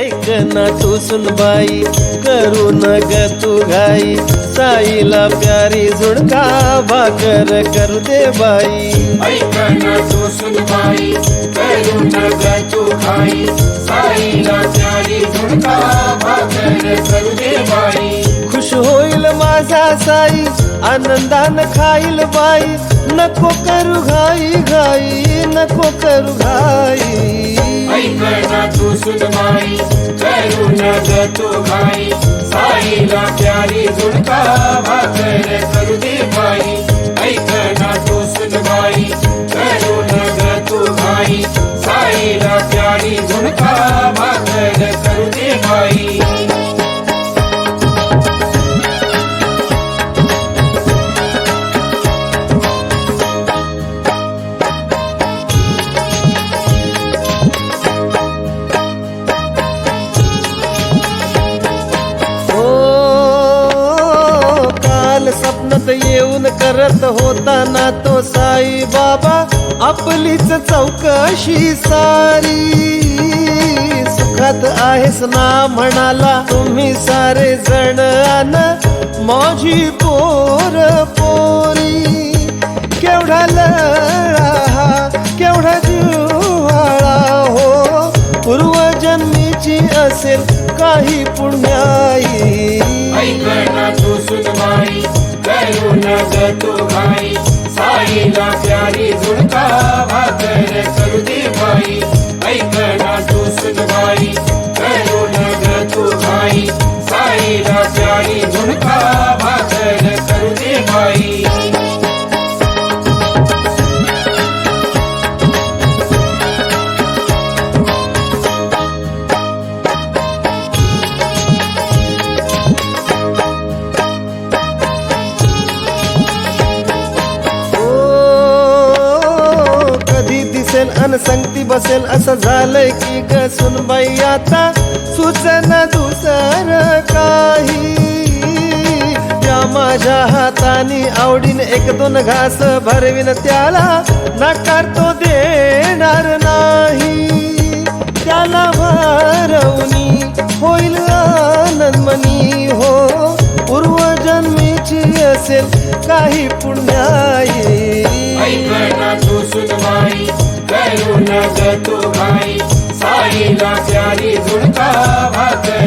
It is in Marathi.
ऐक ना तू सुनबाई करू न ग तू घाई. साईला प्यारी झुणका भाकर करू दे बाई. ऐकना तू सुनबाई करू नग तू खाई साईला प्यारी झुणका भाकर करू दे बाई. खुश होईल माझा साई आनंदान खाईल बाई. नको करू घाई घाई नको करू घाई. ऐकना तू सुनबाई करू नग तू खाई साईला प्यारी झुणका भाकर करू दे बाई ऐकना तू सुनबाई काल येऊन करत होता ना तो साई बाबा आपलीच चौकशी सारी. सुखात आहेस ना म्हणाला तुम्ही सारे जण आण माझी पोर पोरी. केवढा लळा केवढा जिवाळा हो. पूर्वजन्मीची असेल काही पुण्याई. करू नग तू साईला प्यारी झुणका भाकर करू बाई ऐकना तू सुनबाई. करू मन संगती बसेल असं झालंय की ग सुनबाई आता. सुचना दुसर काही. या माझ्या हाताने आवडीन एक दोन घास भरविन त्याला. नकार तो देणार नाही. त्याला भरवणी होईल आनंदमनी हो. पूर्वजन्मीची असेल काही पुण्याई. ऐकना तू भाई. साईला प्यारी झुणका भाकर.